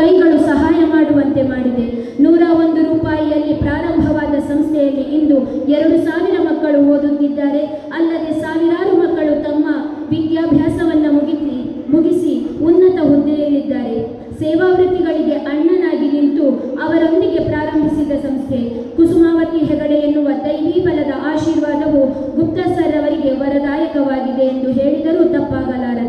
ಕೈಗಳು ಸಹಾಯ ಮಾಡುವಂತೆ ಮಾಡಿದೆ. ನೂರ ಒಂದು ರೂಪಾಯಿಯಲ್ಲಿ ಪ್ರಾರಂಭವಾದ ಸಂಸ್ಥೆಯಲ್ಲಿ ಇಂದು ಎರಡು ಸಾವಿರ ಮಕ್ಕಳು ಓದುತ್ತಿದ್ದಾರೆ. ಅಲ್ಲದೆ ಸಾವಿರಾರು ಮಕ್ಕಳು ತಮ್ಮ ವಿದ್ಯಾಭ್ಯಾಸವನ್ನು ಮುಗಿಸಿ ಮುಗಿಸಿ ಉನ್ನತ ಹುದ್ದೆಯಲ್ಲಿದ್ದಾರೆ. ಸೇವಾ ವೃತ್ತಿಗಳಿಗೆ ಅಣ್ಣನಾಗಿ ನಿಂತು ಅವರೊಂದಿಗೆ ಪ್ರಾರಂಭಿಸಿದ ಸಂಸ್ಥೆ. ಕುಸುಮಾವತಿ ಹೆಗಡೆ ಎನ್ನುವ ದೈವೀ ಬಲದ ಆಶೀರ್ವಾದವು ಗುಪ್ತಾ ಸರ್ ಅವರಿಗೆ ವರದಾಯಕವಾಗಿದೆ ಎಂದು ಹೇಳಿದರೂ ತಪ್ಪಾಗಲಾರದು.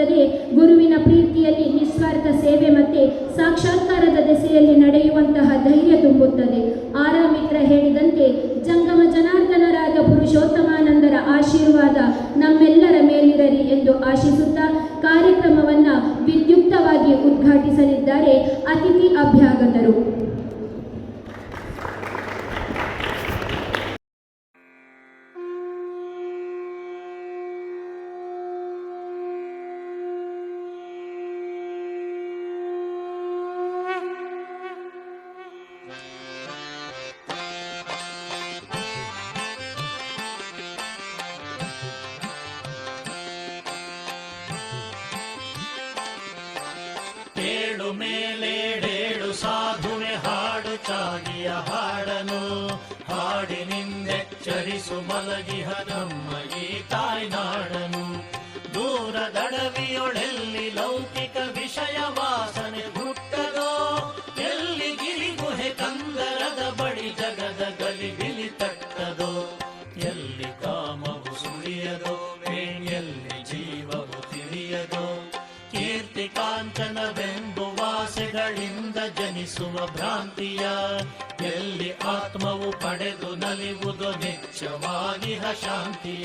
ಮೋಹವಿರುತ್ತದೆ ಗುರುವಿನ ಪ್ರೀತಿಯಲ್ಲಿ ನಿಸ್ವಾರ್ಥ ಸೇವೆ ಮತ್ತೆ ಸಾಕ್ಷಾತ್ಕಾರದ ದೆಸೆಯಲ್ಲಿ ನಡೆಯುವಂತಹ ಧೈರ್ಯ ತುಂಬುತ್ತದೆ. ಆರಾಮಿತ್ರ ಹೇಳಿದಂತೆ ಜಂಗಮ ಜನಾರ್ದನರಾದ ಪುರುಷೋತ್ತಮಾನಂದರ ಆಶೀರ್ವಾದ ನಮ್ಮೆಲ್ಲರ ಮೇಲಿರಲಿ ಎಂದು ಆಶಿಸುತ್ತಾ ಕಾರ್ಯಕ್ರಮವನ್ನ ವಿದ್ಯುಕ್ತವಾಗಿ ಉದ್ಘಾಟಿಸಲಿದ್ದಾರೆ ಅತಿಥಿ ಅಭ್ಯಾಗತರು. ಚಾಗಿಯ ಹಾಡನು. ಹಾಡಿನಿಂದೆಚ್ಚರಿಸು ಮಲಗಿಹ ನಮ್ಮ ಈ ತಾಯ್ನಾಡನು ದೂರದಡವಿಯೊಳೆಲ್ಲಿ ಲೌಕಿಕ ವಿಷಯ ವಾಸನೆ ಹುಟ್ಟದೋ? ಎಲ್ಲಿ ಗಿರಿಗುಹೆ ಕಂದರದ ಬಳಿ ಜಗದ ಗಲಿಬಿಲಿ ತಟ್ಟದೋ? ಎಲ್ಲಿ ಕಾಮವು ಸುಳಿಯದೋ? ಎಲ್ಲಿ ಜೀವವು ತಿಳಿಯದೋ? ಕೀರ್ತಿ ಕಾಂಚನವೆಂಬುವಾಸೆಗಳಿಂದ ಜನಿಸುವ ಭ್ರಾಂತಿಯ ಆತ್ಮವು ಪಡೆದು ನಲಿವುದು ನಿತ್ಯವಾಗಿ ಶಾಂತಿಯ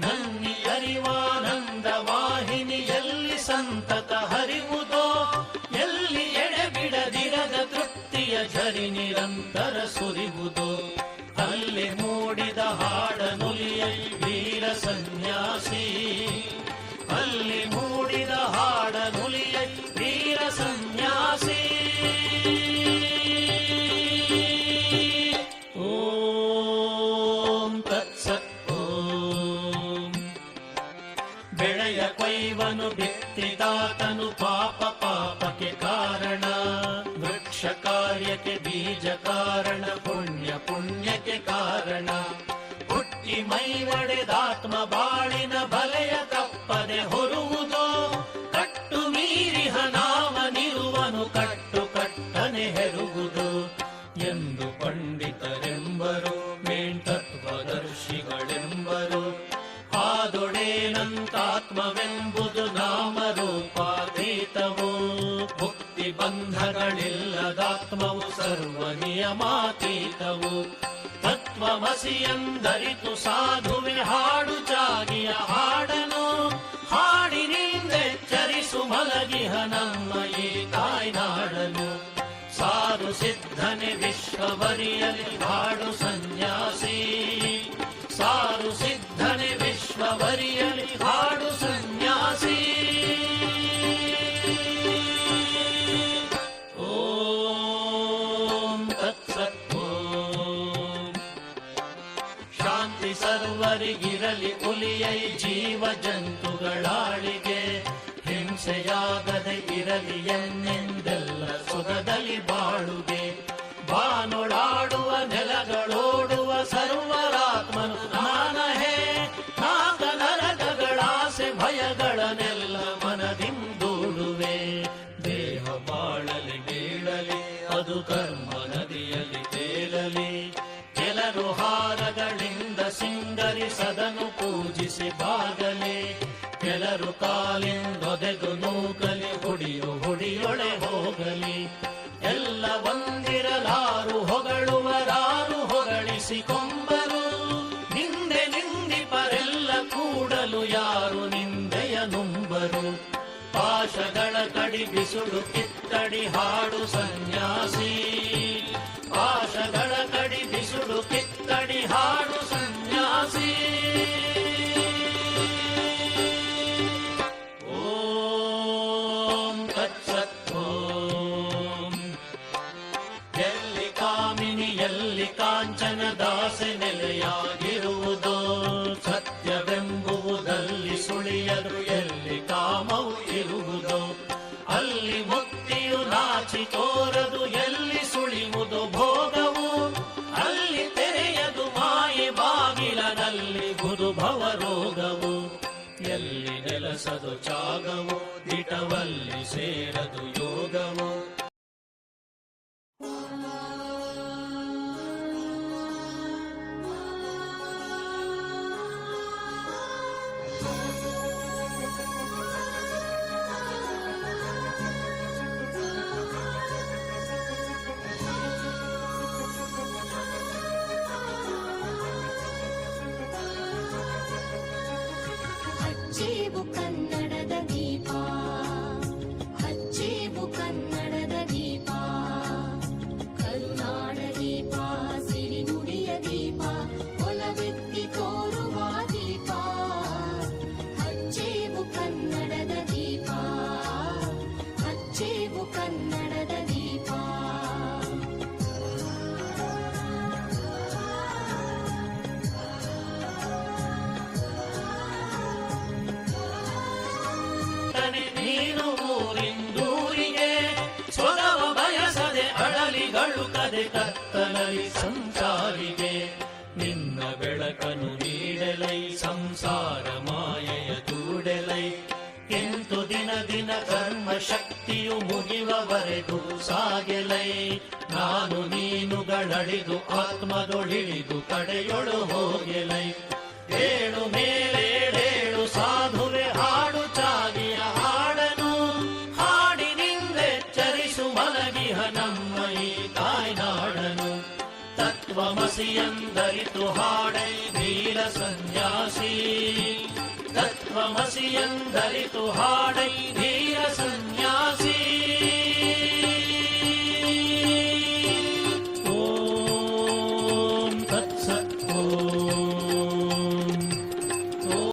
ನನ್ನಿ ಅರಿವಾನಂದ ವಾಹಿನಿ ಎಲ್ಲಿ ಸಂತತ ಹರಿವುದೋ, ಎಲ್ಲಿ ಎಡೆಬಿಡದಿರದ ತೃಪ್ತಿಯ ಝರಿ ನಿರಂತರ ಸುರಿವುದು. ಅಲ್ಲಿ ಮೂಡಿದ ಹಾಡ ನುಲಿಯ ವೀರ ಸನ್ಯಾಸಿ. ಅಲ್ಲಿ ಮೂಡಿದ ಹಾಡನುಲಿಯ ವೀರ ಸನ್ಯಾಸಿ. ವೃಕ್ಷ ಕಾರ್ಯಕ್ಕೆ ಬೀಜ ಕಾರಣ, ಪುಣ್ಯ ಪುಣ್ಯಕ್ಕೆ ಕಾರಣ. ಹುಟ್ಟಿ ಮೈ ಒಡೆದಾತ್ಮ ಬಾಳಿನ ಬಲೆಯ ತಪ್ಪದೆ ಹೊರುವುದೋ? ಕಟ್ಟು ಮೀರಿಹ ನಾವನಿರುವನು ಕಟ್ಟು ಕಟ್ಟನೆ ಹೆರುವುದು. ಎಂದು ಪಂಡಿತರೆಂಬರು ಮೇಂತತ್ವದರ್ಶಿಗಳೆಂಬರು ಆದೊಡೇನಂತಾತ್ಮವೆಂಬುದು ನಾಮರೂಪಾತೀತವು. ಮುಕ್ತಿ ಬಂಧಗಳಿಲ್ಲದಾತ್ಮವು ಸರ್ವ ನಿಯಮಾತೀತವು. ತತ್ವಮಸಿಯಂದರಿತು ಸಾಧುವೆ ಹಾಡು ಚಾಗಿಯ ಹಾಡನು. ಹಾಡಿನಿಂದೆಚ್ಚರಿಸು ಮಲಗಿಹ ನಮ್ಮ ಈ ತಾಯ್ನಾಡನು. ಸಾಧು ಸಿದ್ಧನೆ ವಿಶ್ವವರಿಯಲಿ ಹಾಡು ಸನ್ಯಾಸಿ. ಸಾಧು ಸಿದ್ಧನೆ ವಿಶ್ವವರಿಯಲಿ ಹಾಡು ಸನ್ಯಾಸಿ. ಸರ್ವರಿಗಿರಲಿ ಹುಲಿಯೈ ಜೀವ ಜಂತುಗಳಾಳಿಗೆ ಹಿಂಸೆಯಾಗದೆ ಇರಲಿ ಎನ್ನೆಂದೆಲ್ಲ ಸುಖದಲ್ಲಿ ಬಾಳುಗೆ. ಬಾನೊಳಾಡುವ ನೆಲಗಳೋಡುವ ಸರ್ವರಾತ್ಮನು ಪೂಜಿಸಿ ಬಾಗಲಿ, ಕೆಲರು ಕಾಲಿಂದೊದೆದು ನೂಕಲಿ, ಹುಡಿಯು ಹುಡಿಯೊಳೆ ಹೋಗಲಿ. ಎಲ್ಲ ಒಂದಿರಲಾರು, ಹೊಗಳುವರಾರು ಹೊಗಳಿಸಿಕೊಂಬರು ನಿಂದೆ ನಿಂದಿಪರೆಲ್ಲ ಕೂಡಲು ಯಾರು ನಿಂದೆಯ ನುಂಬರು. ಪಾಶಗಳ ಕಡಿ ಬಿಸುಡು, ಕಿತ್ತಡಿ ಹಾಡು ಸನ್ಯಾಸಿ. ಪಾಶಗಳ ಕಡಿ ಬಿಸುಡು, ಕಿತ್ತಡಿ ಹಾಡು ಸನ್ಯಾಸಿ. త్యాగము దిటవల్లి సేరదు యోగము. ಕದೆ ಕತ್ತಲಲಿ ಸಂಸಾರಿಗೆ ನಿನ್ನ ಬೆಳಕನು ನೀಡಲೈ, ಸಂಸಾರ ಮಾಯೆಯ ದೂಡೆಲೈ ಎಂಟು ದಿನ ದಿನ ಕರ್ಮ ಶಕ್ತಿಯು ಮುಗಿವವರೆಗೂ ಸಾಗೆಲೈ. ನಾನು ನೀನುಗಳಳಿದು ಆತ್ಮದೊಳಿದು ಕಡೆಯೊಳು ಹೋಗೆಲೈ. ಏಳು ಮೇಲೇಳೇಳು दलितुहाणै दीनसन्न्यासी तत्त्वमसि यन्दरितुहाडै